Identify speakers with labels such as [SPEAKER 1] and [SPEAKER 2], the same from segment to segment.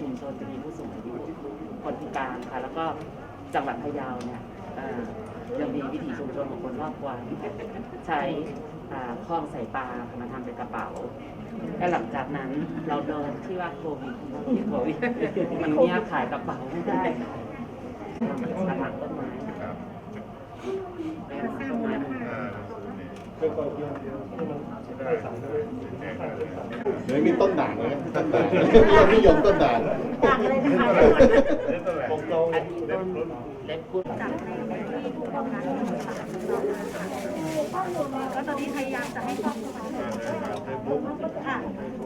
[SPEAKER 1] ชุมชนจะมีผู้สูงอายุคนพิการค่ะ แล้วก็จังหวัดพะเยาเนี่ยเอ่อยังมีวิถีชุมชนของคนรอบกวางใช้อ่าคล้องใส่ปลามาทำเป็นกระเป๋าและหลังจากนั้นเราโดนที่ว่าโควิดโควิดมันเงียบขายกระเป๋าไม่ได้ทำกระถางต้นไม้
[SPEAKER 2] ครับ
[SPEAKER 1] เป็นกระถางต้นไม้
[SPEAKER 2] อ่าแจกกัน เลย
[SPEAKER 3] เดี๋ยวมีต้นด่างเลยนะต้นด่างเรานิยมต้นด่าง
[SPEAKER 4] ต่างเลยนะคะ
[SPEAKER 2] เล่นตัวไหน
[SPEAKER 1] อันนี้ต้นเล็บพุด
[SPEAKER 4] จากในที่ผู้ประกอบการต่างๆก็ตอนนี้พยายามจะให้ครอบคลุมค่ะ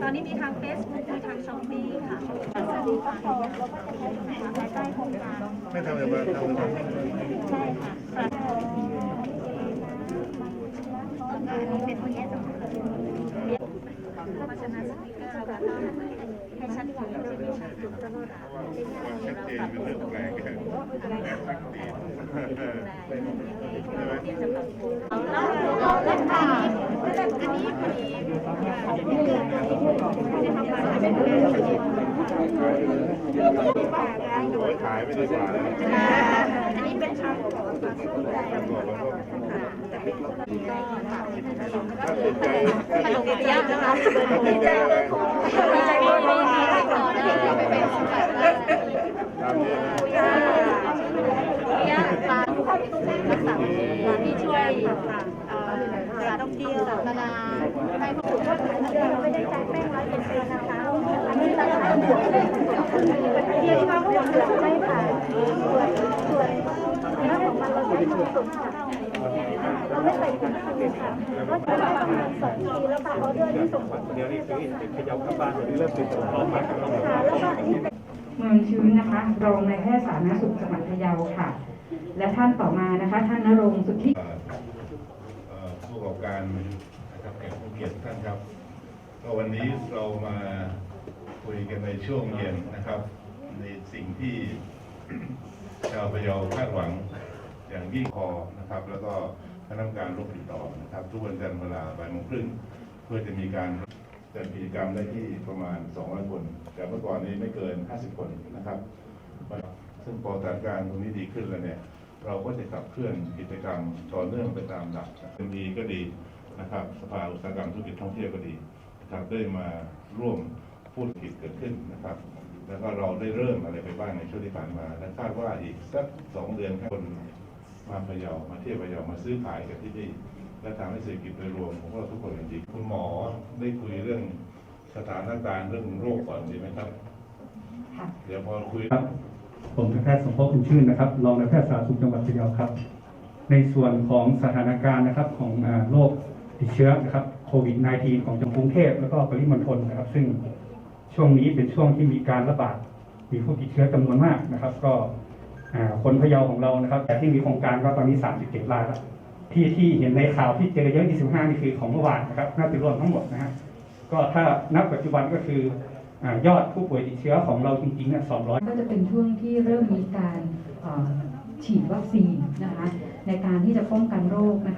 [SPEAKER 4] ตอนนี้มีทาง Facebook มีทางช้อปปี้ค่ะสวัสดีค่ะภายใต้โครงการ
[SPEAKER 2] ไม่ทำเลยว่าทำเลย
[SPEAKER 4] ใช่ค่ะอันนี้เป็นตัวแยกสำคัญ เพราะฉะนั้นสติ๊กเกอร์เราก็ต้องให้ชัดเจนจุดตลอด
[SPEAKER 2] ชัดเจนเป็นเรื่องแปลกแค่แปลกสักทีใช่ไหม
[SPEAKER 4] เราเล่นค่ะอันนี้พอดี
[SPEAKER 2] โอ้ยขายไม่ได้กว่าเลย
[SPEAKER 4] อันนี้เป็นชาของ
[SPEAKER 2] บอกแล้วก็ ถ้าติดใจ
[SPEAKER 4] ขนมเปี๊ยะนะคะดีใจเลยคงดีใจมากเลยค่ะต่อได้ไปเป็นของขวัญ
[SPEAKER 2] ตามนี้นะ
[SPEAKER 4] เนี่ยร้ารักษาร้าที่ช่วยร้านท่องเที่ยวนานาให้ผู้สูงอายุไม่ได้ใช้แป้งร้อยเปอร์เซ็นต์นะคะอันนี้เราจะเที่ยวที่ว่าบวกใช่ค่ะส่วนส่วนเนื้อของมันเราใช้นมสดค่ะเราไม่ใส่งมือค่ะก็จะได้ประมาณสองปีแล้วค่ะออเดอร์ที่ส่งค่ะแล้วก็อันนี้
[SPEAKER 5] เมืองชื้นนะคะ รองนายแพทย์สาธารณสุขจังหวัดพะเยาค่ะ และท่านต่อมานะคะ ท่านนรงสุทธิ
[SPEAKER 2] ผู้ประกอบการนะครับแขกผู้เกียรติท่านครับก็วันนี้เรามาคุยกันในช่วงเย็นนะครับ ในสิ่งที่ชาวพะเยาคาดหวังอย่างยิ่งพอนะครับ แล้วก็ คณะกรรมการโรคติดต่อนะครับ ทุกวันจันทร์เวลาบ่ายโมงครึ่งเพื่อจะมีการจัดกิจกรรมได้ที่ประมาณ 200 คน แต่เมื่อก่อนนี้ไม่เกิน 50 คนนะครับ ซึ่งพอสถานการณ์ตรงนี้ดีขึ้นแล้วเนี่ยเราก็จะขับเคลื่อนกิจกรรมต่อเนื่องไปตามหลักเป็นดีก็ดีนะครับสภาอุตสาหกรรมธุรกิจท่องเที่ยวก็ดีนะครับได้มาร่วมพูดกิจเกิดขึ้นนะครับ แล้วก็เราได้เริ่มอะไรไปบ้างในช่วงที่ผ่านมาและคาดว่าอีกสักสองเดือนคน มาพะเยามาเที่ยวพะเยามาซื้อขายกันที่นี่และทำให้เศรษฐกิจโดยรวมของพวกเราทุกคนจริงๆคุณหมอได้คุยเรื่องสถานการณ์เรื่องโรคก่อนดีไหมครับ
[SPEAKER 5] ค่ะ
[SPEAKER 2] เดี๋ยวพอคุย
[SPEAKER 6] ครับ ผมนายแพทย์สมภพคุณชื่นนะครับ รองนายแพทย์สาธารณสุขจังหวัดพะเยาครับ ในส่วนของสถานการณ์นะครับของอ่าโรคติดเชื้อนะครับโควิด -19 ของจังหวัดกรุงเทพแล้วก็ปริมณฑลนะครับ ซึ่งช่วงนี้เป็นช่วงที่มีการระบาด มีผู้ติดเชื้อจำนวนมากนะครับ ก็อ่า คนพะเยาของเรานะครับ แต่ที่มีโครงการก็ตอนนี้ 37รายแล้วที่ที่เห็นในข่าวที่เจอเยอะ 25 นี่คือของเมื่อวานนะครับน่าจะรวมทั้งหมดนะฮะก็ถ้านับปัจจุบันก็คืออยอดผู้ป่วยติดเชื้อของเราจริงๆเนี่ย200
[SPEAKER 5] ก็จะเป็นช่วงที่เริ่มมีการฉีดวัคซีนนะคะในการที่จะป้องกันโรคนะคะ